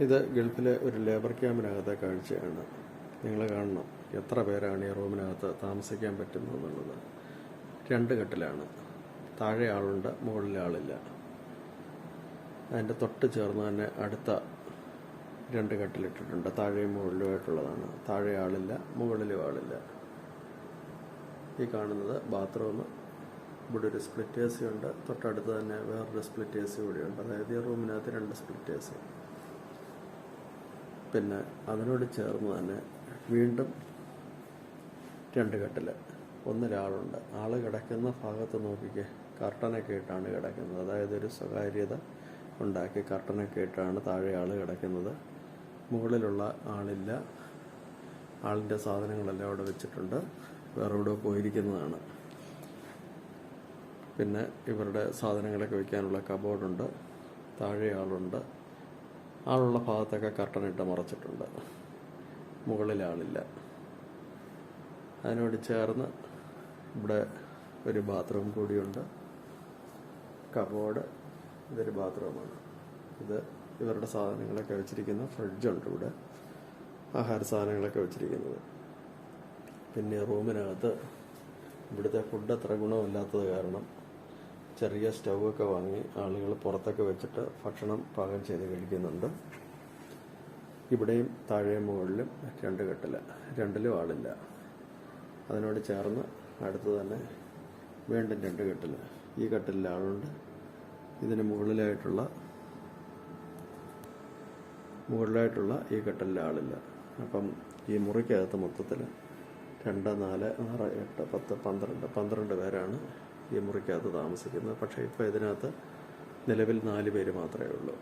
ഇത് ഗൾഫിലെ ഒരു ലേബർ ക്യാമ്പിനകത്തെ കാഴ്ചയാണ്. നിങ്ങൾ കാണണം. എത്ര പേരാണ് ഈ റൂമിനകത്ത് താമസിക്കാൻ പറ്റുന്നതെന്നുള്ളത് രണ്ട് കെട്ടിലാണ്. താഴെ ആളുണ്ട് മുകളിലെ ആളില്ല. അതിന്റെ തൊട്ട് ചേർന്ന് തന്നെ അടുത്ത രണ്ട് കെട്ടിലിട്ടിട്ടുണ്ട്. താഴെയും മുകളിലുമായിട്ടുള്ളതാണ് താഴെ ആളില്ല മുകളിലും ആളില്ല. ഈ കാണുന്നത് ബാത്റൂം ഇവിടെ ഒരു സ്പ്ലിറ്റ് എ സി ഉണ്ട്. തൊട്ടടുത്ത് തന്നെ വേറൊരു സ്പ്ലിറ്റ് എ സി കൂടിയുണ്ട്. അതായത് ഈ റൂമിനകത്ത് രണ്ട് സ്പ്ലിറ്റ് എ സി പിന്നെ അതിനോട് ചേർന്ന് തന്നെ വീണ്ടും രണ്ട് കെട്ടിൽ ഒന്നിലാളുണ്ട്. ആൾ കിടക്കുന്ന ഭാഗത്ത് നോക്കിക്കേ. കർട്ടനൊക്കെ ഇട്ടാണ് കിടക്കുന്നത്. അതായത് ഒരു സ്വകാര്യത ഉണ്ടാക്കി കർട്ടനൊക്കെ ഇട്ടാണ് താഴെ ആൾ കിടക്കുന്നത്. മുകളിലുള്ള ആളില്ല. ആളിന്റെ സാധനങ്ങളെല്ലാം അവിടെ വെച്ചിട്ടുണ്ട്. വേറെ ഇവിടെ പോയിരിക്കുന്നതാണ്. പിന്നെ ഇവരുടെ സാധനങ്ങളൊക്കെ വയ്ക്കാനുള്ള കബോർഡുണ്ട്. താഴെ ആളുണ്ട്. ആളുള്ള ഭാഗത്തൊക്കെ കർട്ടൻ ഇട്ട് മറച്ചിട്ടുണ്ട്. മുകളിൽ ആളില്ല. അതിനോട് ചേർന്ന് ഇവിടെ ഒരു ബാത്റൂം കൂടിയുണ്ട്. കബോർഡ് ഇതൊരു ബാത്റൂമാണ്. ഇത് ഇവരുടെ സാധനങ്ങളൊക്കെ വെച്ചിരിക്കുന്ന. ഫ്രിഡ്ജുണ്ട് ഇവിടെ. ആഹാര സാധനങ്ങളൊക്കെ വെച്ചിരിക്കുന്നത്. പിന്നെ റൂമിനകത്ത് ഇവിടുത്തെ ഫുഡ് അത്ര ഗുണമില്ലാത്തത് കാരണം ചെറിയ സ്റ്റൗവൊക്കെ വാങ്ങി ആളുകൾ പുറത്തൊക്കെ വെച്ചിട്ട് ഭക്ഷണം പാകം ചെയ്ത് കഴിക്കുന്നുണ്ട്. ഇവിടെയും താഴെ മുകളിലും രണ്ട് കെട്ടില്ല രണ്ടിലും ആളില്ല. അതിനോട് ചേർന്ന് അടുത്ത് തന്നെ വീണ്ടും രണ്ട് കെട്ടിൽ ഈ കെട്ടിലിൽ ആളുണ്ട്. ഇതിന് മുകളിലായിട്ടുള്ള മുകളിലായിട്ടുള്ള ഈ കെട്ടിലിൽ ആളില്ല. അപ്പം ഈ മുറിക്കകത്ത് മൊത്തത്തിൽ രണ്ട് നാല് ആറ് എട്ട് പത്ത് പന്ത്രണ്ട് പന്ത്രണ്ട് പേരാണ് ഈ മുറിക്കകത്ത് താമസിക്കുന്നത്. പക്ഷേ ഇപ്പോൾ ഇതിനകത്ത് നിലവിൽ നാല് പേര് മാത്രമേ ഉള്ളൂ.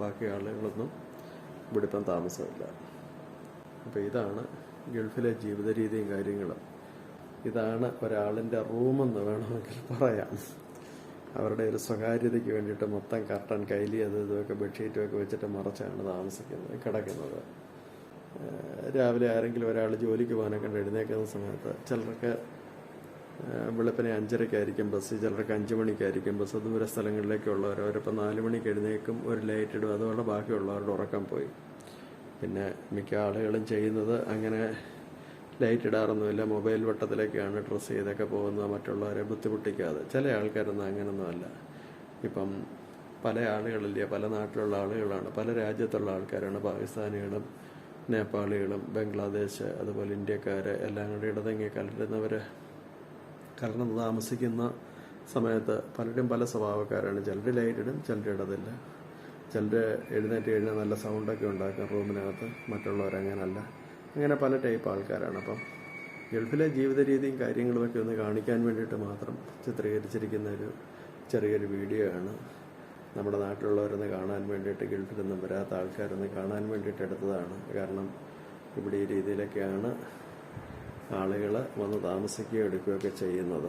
ബാക്കി ആളുകളൊന്നും ഇവിടെ ഇപ്പം താമസമില്ല. അപ്പോൾ ഇതാണ് ഗൾഫിലെ ജീവിത രീതിയും കാര്യങ്ങളും. ഇതാണ് ഒരാളിന്റെ റൂമെന്ന് വേണമെങ്കിൽ പറയാം. അവരുടെ ഒരു സ്വകാര്യതയ്ക്ക് വേണ്ടിയിട്ട് മൊത്തം കർട്ടൻ കൈലി അത് ഇതൊക്കെ ബെഡ്ഷീറ്റും ഒക്കെ വെച്ചിട്ട് മറച്ചാണ് താമസിക്കുന്നത് കിടക്കുന്നത്. രാവിലെ ആരെങ്കിലും ഒരാൾ ജോലിക്ക് പോകാനൊക്കെ എഴുന്നേക്കുന്ന സമയത്ത് ചിലർക്ക് വെളുപ്പിനെ അഞ്ചരയ്ക്കായിരിക്കും ബസ് ചിലർക്ക് അഞ്ച് മണിക്കായിരിക്കും. ബസ് ദൂര സ്ഥലങ്ങളിലേക്കുള്ളവർ അവരിപ്പോൾ നാല് മണിക്ക് എഴുന്നേക്കും ഒരു ലൈറ്റ് ഇടും. അതുകൊണ്ട് ബാക്കിയുള്ളവരുടെ ഉറക്കം പോയി. പിന്നെ മിക്ക ആളുകളും ചെയ്യുന്നത് അങ്ങനെ ലൈറ്റ് ഇടാറൊന്നുമില്ല. മൊബൈൽ വട്ടത്തിലേക്കാണ് ഡ്രസ്സ് ചെയ്തൊക്കെ പോകുന്നത്. മറ്റുള്ളവരെ ബുദ്ധിമുട്ടിക്കാതെ. ചില ആൾക്കാരൊന്നും അങ്ങനൊന്നുമല്ല ഇപ്പം പല ആളുകളില്ലേ പല നാട്ടിലുള്ള ആളുകളാണ് പല രാജ്യത്തുള്ള ആൾക്കാരാണ്. പാകിസ്ഥാനികളും നേപ്പാളികളും ബംഗ്ലാദേശ് അതുപോലെ ഇന്ത്യക്കാർ എല്ലാം കൂടി ഇടതെങ്ങി കലരുന്നവർ കലർന്ന് താമസിക്കുന്ന സമയത്ത് പലരും പല സ്വഭാവക്കാരാണ്. ചിലർ ലൈറ്റ് ഇടും ചിലർ ഇടതില്ല. ചിലർ എഴുന്നേറ്റ് കഴിഞ്ഞാൽ നല്ല സൗണ്ടൊക്കെ ഉണ്ടാക്കും റൂമിനകത്ത്. മറ്റുള്ളവരങ്ങനല്ല അങ്ങനെ പല ടൈപ്പ് ആൾക്കാരാണ്. അപ്പം ഗൾഫിലെ ജീവിത രീതിയും കാര്യങ്ങളുമൊക്കെ ഒന്ന് കാണിക്കാൻ വേണ്ടിയിട്ട് മാത്രം ചിത്രീകരിച്ചിരിക്കുന്ന ഒരു ചെറിയൊരു വീഡിയോ ആണ്. നമ്മുടെ നാട്ടിലുള്ളവരൊന്ന് കാണാൻ വേണ്ടിയിട്ട് ഗൾഫിൽ നിന്നും വരാത്ത ആൾക്കാരൊന്ന് കാണാൻ വേണ്ടിയിട്ട് എടുത്തതാണ്. കാരണം ഇവിടെ ഈ രീതിയിലൊക്കെയാണ് ആളുകൾ വന്ന് താമസിക്കുകയോ എടുക്കുകയൊക്കെ ചെയ്യുന്നത്.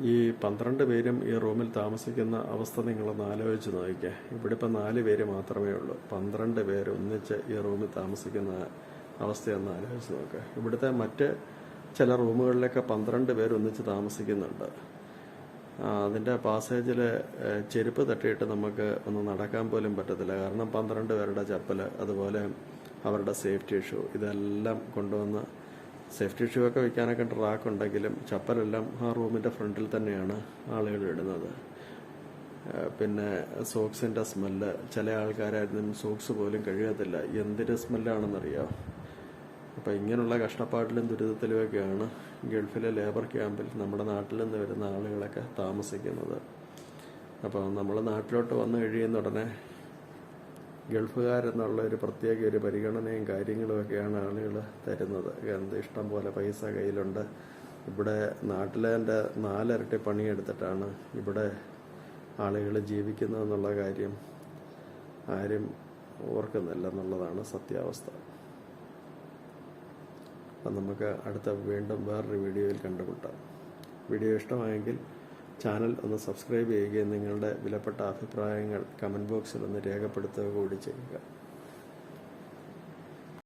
ഈ പന്ത്രണ്ട് പേരും ഈ റൂമിൽ താമസിക്കുന്ന അവസ്ഥ നിങ്ങളൊന്ന് ആലോചിച്ച് നോക്കിക്കേ. ഇവിടെ ഇപ്പം നാല് പേര് മാത്രമേ ഉള്ളൂ. പന്ത്രണ്ട് പേര് ഒന്നിച്ച് ഈ റൂമിൽ താമസിക്കുന്ന അവസ്ഥയൊന്ന് ആലോചിച്ച് നോക്കുക ഇവിടുത്തെ മറ്റ് ചില റൂമുകളിലൊക്കെ പന്ത്രണ്ട് പേര് ഒന്നിച്ച് താമസിക്കുന്നുണ്ട്. അതിന്റെ പാസേജിൽ ചെരുപ്പ് തട്ടിയിട്ട് നമുക്ക് ഒന്ന് നടക്കാൻ പോലും പറ്റത്തില്ല. കാരണം പന്ത്രണ്ട് പേരുടെ ചപ്പൽ അതുപോലെ അവരുടെ സേഫ്റ്റി ഇഷ്യൂ ഇതെല്ലാം കൊണ്ടുവന്ന് സേഫ്റ്റി ഷൂ ഒക്കെ വയ്ക്കാനൊക്കെ ട്രാക്ക് ഉണ്ടെങ്കിലും ചപ്പലെല്ലാം ആ റൂമിന്റെ ഫ്രണ്ടിൽ തന്നെയാണ് ആളുകൾ ഇടുന്നത്. പിന്നെ സോക്സിന്റെ സ്മെല്ല്. ചില ആൾക്കാരായിരുന്നു സോക്സ് പോലും കഴുകത്തില്ല എന്തിന്റെ സ്മെല്ലാണെന്നറിയാം? അപ്പോൾ ഇങ്ങനെയുള്ള കഷ്ടപ്പാടിലും ദുരിതത്തിലുമൊക്കെയാണ് ഗൾഫിലെ ലേബർ ക്യാമ്പിൽ നമ്മുടെ നാട്ടിൽ നിന്ന് വരുന്ന ആളുകളൊക്കെ താമസിക്കുന്നത്. അപ്പോൾ നമ്മൾ നാട്ടിലോട്ട് വന്നു കഴിയുന്ന ഉടനെ ഗൾഫുകാരെന്നുള്ള ഒരു പ്രത്യേക ഒരു പരിഗണനയും കാര്യങ്ങളുമൊക്കെയാണ് ആളുകൾ തരുന്നത്. കാരണം ഇഷ്ടം പോലെ പൈസ കയ്യിലുണ്ട്. ഇവിടെ നാട്ടിലെ നാലിരട്ടി പണിയെടുത്തിട്ടാണ് ഇവിടെ ആളുകൾ ജീവിക്കുന്നതെന്നുള്ള കാര്യം ആരും ഓർക്കുന്നില്ല എന്നുള്ളതാണ് സത്യാവസ്ഥ. അപ്പം നമുക്ക് അടുത്ത വീണ്ടും വേറൊരു വീഡിയോയിൽ കണ്ടുമുട്ടാം. വീഡിയോ ഇഷ്ടമായെങ്കിൽ ചാനൽ ഒന്ന് സബ്സ്ക്രൈബ് ചെയ്യുകയും നിങ്ങളുടെ വിലപ്പെട്ട അഭിപ്രായങ്ങൾ കമന്റ് ബോക്സിൽ ഒന്ന് രേഖപ്പെടുത്തുക കൂടി ചെയ്യുക.